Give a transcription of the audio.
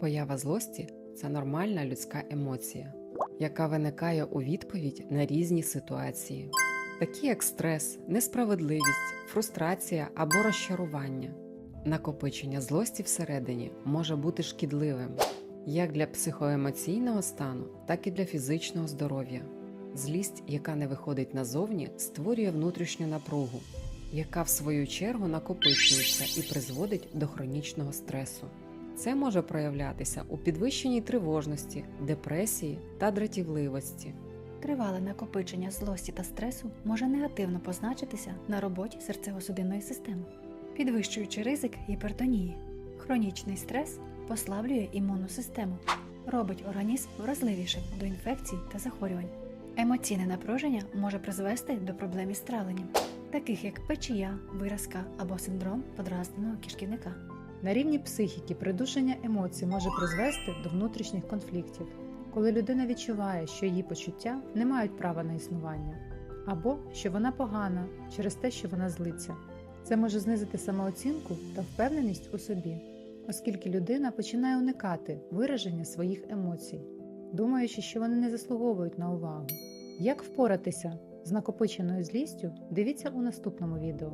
Поява злості це нормальна людська емоція, яка виникає у відповідь на різні ситуації, такі як стрес, несправедливість, фрустрація або розчарування. Накопичення злості всередині може бути шкідливим як для психоемоційного стану, так і для фізичного здоров'я. Злість, яка не виходить назовні, створює внутрішню напругу, яка в свою чергу накопичується і призводить до хронічного стресу. Це може проявлятися у підвищеній тривожності, депресії та дратівливості. Тривале накопичення злості та стресу може негативно позначитися на роботі серцево-судинної системи, підвищуючи ризик гіпертонії. Хронічний стрес послаблює імунну систему, робить організм вразливішим до інфекцій та захворювань. Емоційне напруження може призвести до проблем із травленням, таких як печія, виразка або синдром подразненого кишківника. На рівні психіки придушення емоцій може призвести до внутрішніх конфліктів, коли людина відчуває, що її почуття не мають права на існування, або що вона погана через те, що вона злиться. Це може знизити самооцінку та впевненість у собі, оскільки людина починає уникати вираження своїх емоцій, думаючи, що вони не заслуговують на увагу. Як впоратися з накопиченою злістю, дивіться у наступному відео.